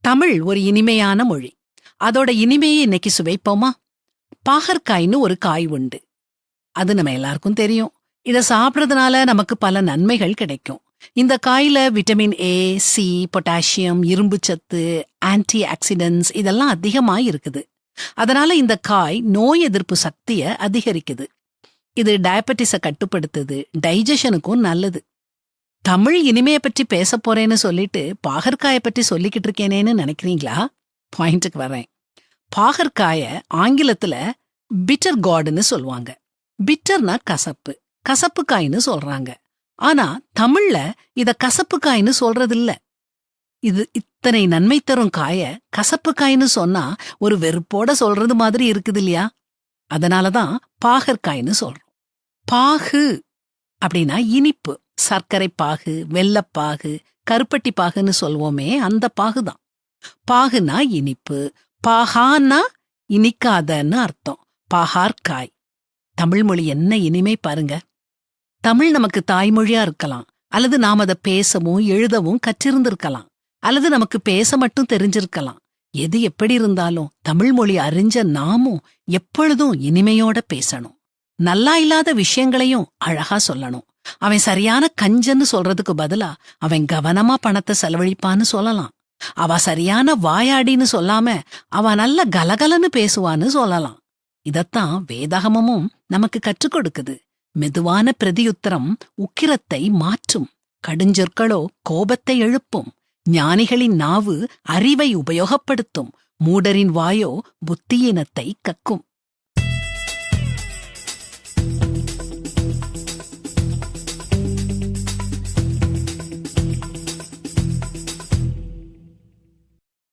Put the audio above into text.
தமிழ் ஒரு இனிமையான மொழி. அதோட இனிமையை இன்னைக்கு சுவைப்போமா? பாகற்காய்னு ஒரு காய் உண்டு. அது நம்ம எல்லாருக்கும் தெரியும். இதை சாப்பிடுறதுனால நமக்கு பல நன்மைகள் கிடைக்கும். இந்த காயில விட்டமின் ஏ சி பொட்டாசியம் இரும்பு சத்து ஆன்டி ஆக்சிடென்ட்ஸ் இதெல்லாம் அதிகமாக இருக்குது. அதனால இந்த காய் நோய் எதிர்ப்பு சக்தியை அதிகரிக்குது. இது டயபெட்டிஸை கட்டுப்படுத்துது டைஜஷனுக்கும் நல்லது. தமிழ் இனிமைய பற்றி பேச போறேன்னு சொல்லிட்டு பாகற்காய பற்றி சொல்லிக்கிட்டு இருக்கேனேன்னு நினைக்கிறீங்களா? பாயிண்ட்டுக்கு வரேன் பாகற்காய ஆங்கிலத்துல பிட்டர் காடுன்னு சொல்லுவாங்க. பிட்டர்னா கசப்பு. கசப்பு காய்னு சொல்றாங்க. ஆனா தமிழ்ல இத கசப்பு சொல்றது இல்ல இது இத்தனை நன்மை தரும் காய கசப்பு காய்னு சொன்னா ஒரு வெறுப்போட சொல்றது மாதிரி இருக்குது இல்லையா? அதனாலதான் பாகற்காய்னு சொல்றோம். பாகு அப்படின்னா இனிப்பு. சர்க்கரை பாகு வெள்ளப்பாகு கருப்பட்டி பாகுன்னு சொல்வோமே அந்த பாகுதான். பாகுனா இனிப்பு பாகானா இனிக்காதன்னு அர்த்தம். பாகார்காய். தமிழ் மொழி என்ன இனிமை பாருங்க. தமிழ் நமக்கு தாய்மொழியா இருக்கலாம். அல்லது நாம் அதை பேசவும் எழுதவும் கற்றிருந்திருக்கலாம். அல்லது நமக்கு பேச மட்டும் தெரிஞ்சிருக்கலாம். எது எப்படி இருந்தாலும் தமிழ் மொழி அறிஞ்ச நாமும் எப்பொழுதும் இனிமையோட பேசணும். நல்லா இல்லாத விஷயங்களையும் அழகா சொல்லணும். அவன் சரியான கஞ்சன்னு சொல்றதுக்கு பதிலா அவன் கவனமா பணத்தை செலவழிப்பான்னு சொல்லலாம். அவ சரியான வாயாடின்னு சொல்லாம அவ நல்ல கலகலன்னு பேசுவான்னு சொல்லலாம். இதத்தான் வேதாகமமும் நமக்கு கற்றுக் கொடுக்குது. மெதுவான பிரதியுத்தரம் உக்கிரத்தை மாற்றும். கடுஞ்சொற்களோ கோபத்தை எழுப்பும். ஞானிகளின் நாவு அறிவை உபயோகப்படுத்தும். மூடரின் வாயோ புத்தியினத்தை கக்கும்.